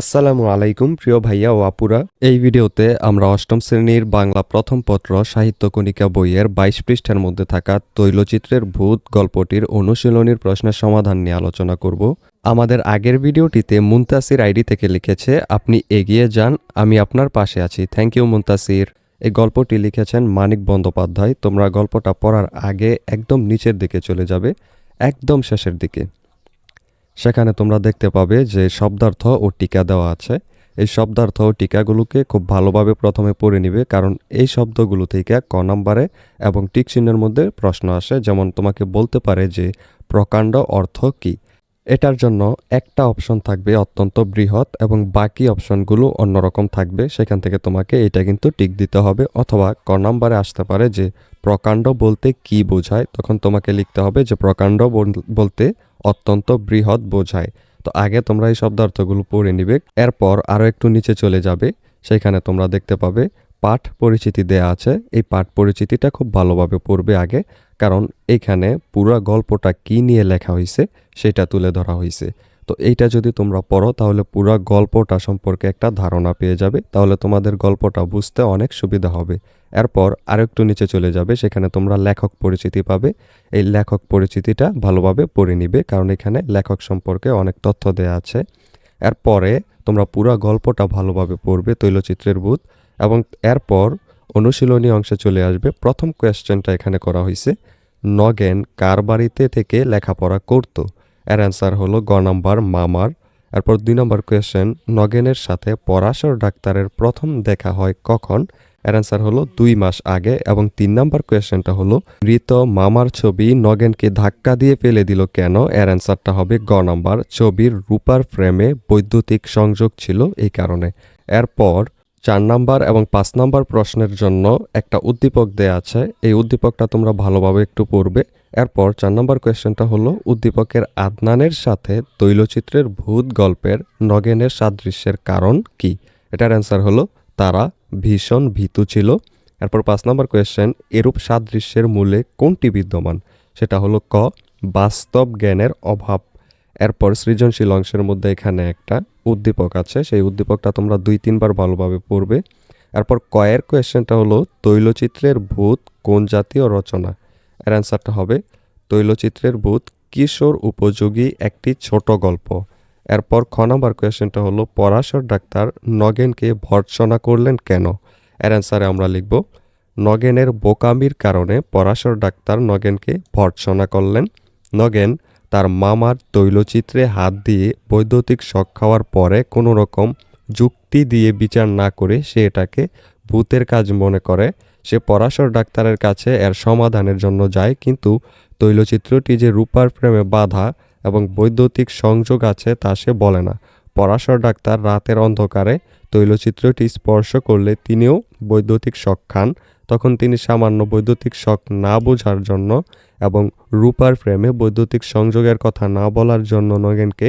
আসসালামু আলাইকুম, প্রিয় ভাইয়া ও আপুরা। এই ভিডিওতে আমরা অষ্টম শ্রেণির বাংলা প্রথম পত্র সাহিত্য কণিকা বইয়ের বাইশ পৃষ্ঠার মধ্যে থাকা তৈলচিত্রের ভূত গল্পটির অনুশীলনীর প্রশ্নের সমাধান নিয়ে আলোচনা করব। আমাদের আগের ভিডিওটিতে মুনতাসির আইডি থেকে লিখেছে, আপনি এগিয়ে যান, আমি আপনার পাশে আছি। Thank you Muntasir. এই গল্পটি লিখেছেন মানিক বন্দ্যোপাধ্যায়। তোমরা গল্পটা পড়ার আগে একদম নিচের দিকে চলে যাবে, একদম শেষের দিকে। সেখানে তোমরা দেখতে পাবে যে শব্দার্থ ও টিকা দেওয়া আছে। এই শব্দার্থ ও টিকাগুলোকে খুব ভালোভাবে প্রথমে পড়ে নিবে, কারণ এই শব্দগুলো থেকে ক নম্বরে এবং টিক চিহ্নের মধ্যে প্রশ্ন আসে, যেমন তোমাকে বলতে পারে যে প্রকাণ্ড অর্থ কী। এটার জন্য একটা অপশন থাকবে অত্যন্ত বৃহৎ এবং বাকি অপশনগুলো অন্যরকম থাকবে। সেখান থেকে তোমাকে এটা কিন্তু টিক দিতে হবে, অথবা ক নম্বরে আসতে পারে যে প্রকাণ্ড বলতে কি বোঝায়, তখন তোমাকে লিখতে হবে যে প্রকাণ্ড বল- বলতে অত্যন্ত বৃহৎ বোঝায়। তো আগে তোমরা এই শব্দার্থগুলো পড়ে নিবে, এরপর আরও একটু নিচে চলে যাবে, সেখানে তোমরা দেখতে পাবে পাঠ পরিচিতি দেয়া আছে। এই পাঠ পরিচিতিটা খুব ভালোভাবে পড়বে আগে, কারণ এখানে পুরো গল্পটা কি নিয়ে লেখা হয়েছে সেটা তুলে ধরা হয়েছে তো এইটা যদি তোমরা পড়ো, তাহলে পুরো গল্পটা সম্পর্কে একটা ধারণা পেয়ে যাবে। তাহলে তোমাদের গল্পটা বুঝতে অনেক সুবিধা হবে। এরপর আরেকটু নিচে চলে যাবে, সেখানে তোমরা লেখক পরিচিতি পাবে। এই লেখক পরিচিতিটা ভালোভাবে পড়ে নিবে, কারণ এখানে লেখক সম্পর্কে অনেক তথ্য দেয়া আছে। এরপরে তোমরা পুরো গল্পটা ভালোভাবে পড়বে, তৈলচিত্রের ভূত এবং এরপর অনুশীলনী অংশে চলে আসবে। প্রথম কোয়েশ্চেনটা এখানে করা হয়েছে নগেন কার বাড়িতে থেকে লেখাপড়া করত? এর অ্যান্সার হলো গ নাম্বার মামার। এরপর দুই নম্বর কোয়েশ্চেন নগেনের সাথে পরাশর ডাক্তারের প্রথম দেখা হয় কখন? এর অ্যান্সার হলো দুই মাস আগে এবং তিন নম্বর কোয়েশ্চেনটা হলো, মৃত মামার ছবি নগেনকে ধাক্কা দিয়ে ফেলে দিল কেন? এর অ্যান্সারটা হবে গ নাম্বার, ছবির রূপার ফ্রেমে বৈদ্যুতিক সংযোগ ছিল এই কারণে। এরপর চার নাম্বার এবং পাঁচ নাম্বার প্রশ্নের জন্য একটা উদ্দীপক দেয়া আছে। এই উদ্দীপকটা তোমরা ভালোভাবে একটু পড়বে। এরপর চার নম্বর কোয়েশ্চেনটা হলো, উদ্দীপকের আদনানের সাথে তৈলচিত্রের ভূত গল্পের নগেনের সাদৃশ্যের কারণ কি? এটার অ্যান্সার হলো, তারা ভীষণ ভীতু ছিল। এরপর পাঁচ নম্বর কোয়েশ্চেন, এরূপ সাদৃশ্যের মূলে কোনটি বিদ্যমান? সেটা হলো, ক, বাস্তব জ্ঞানের অভাব। এরপর সৃজনশীল অংশের মধ্যে এখানে একটা উদ্দীপক আছে, সেই উদ্দীপকটা তোমরা দুই, তিনবার ভালোভাবে পড়বে। এরপর কয়ের কোয়েশ্চেনটা হলো, তৈলচিত্রের ভূত কোন জাতীয় রচনা? এর অ্যান্সারটা হবে, তৈলচিত্রের ভূত কিশোর উপযোগী একটি ছোট গল্প। এরপর খ নাম্বার কোয়েশ্চেনটা হলো, পরাশর ডাক্তার নগেনকে ভর্ৎসনা করলেন কেন? এর অ্যান্সারে আমরা লিখব, নগেনের বোকামির কারণে পরাশর ডাক্তার নগেনকে ভর্ৎসনা করলেন। নগেন তার মামার তৈলচিত্রে হাত দিয়ে বৈদ্যুতিক শখ খাওয়ার পরে কোনো রকম যুক্তি দিয়ে বিচার না করে সে এটাকে ভূতের কাজ মনে করে। সে পরাশর ডাক্তারের কাছে এর সমাধানের জন্য যায়, কিন্তু তৈলচিত্রটি যে রূপার প্রেমে বাধা এবং বৈদ্যুতিক সংযোগ আছে তা সে বলে না। পরাশর ডাক্তার রাতের অন্ধকারে তৈলচিত্রটি স্পর্শ করলে তিনিও বৈদ্যুতিক শখ খান। তখন তিনি সামান্য বৈদ্যুতিক শখ না বোঝার জন্য এবং রূপার ফ্রেমে বৈদ্যুতিক সংযোগের কথা না বলার জন্য নগেনকে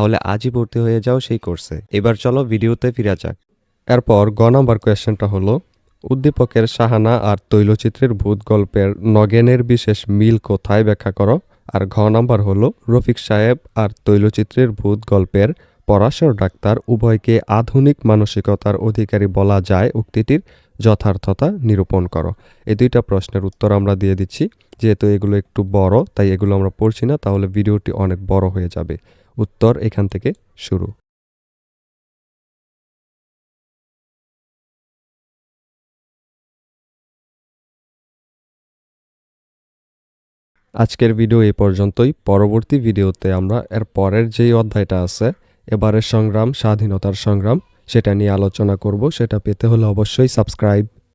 তাহলে আজই ভর্তি হয়ে যাও সেই কোর্সে। এবার চলো ভিডিওতে ফিরা যাক। এরপর গ নাম্বার কোয়েশ্চেনটা হলো, উদ্দীপকের সাহানা আর তৈলচিত্রের ভূত গল্পের নগেনের বিশেষ মিল কোথায় ব্যাখ্যা করো? আর ঘ নাম্বার হলো, রফিক সাহেব আর তৈলচিত্রের ভূত গল্পের পরাশর ডাক্তার উভয়কে আধুনিক মানসিকতার অধিকারী বলা যায় উক্তিটির যথার্থতা নিরূপণ করো। এই দুইটা প্রশ্নের উত্তর আমরা দিয়ে দিচ্ছি। যেহেতু এগুলো একটু বড়, তাই এগুলো আমরা পড়ছি না, তাহলে ভিডিওটি অনেক বড় হয়ে যাবে। উত্তর এখান থেকে শুরু। আজকের ভিডিও এই পর্যন্তই। পরবর্তী ভিডিওতে আমরা এর পরের যেই অধ্যায়টা আছে, এবারের সংগ্রাম, স্বাধীনতার সংগ্রাম, সেটা নিয়ে আলোচনা করব। সেটা পেতে হলে অবশ্যই সাবস্ক্রাইব।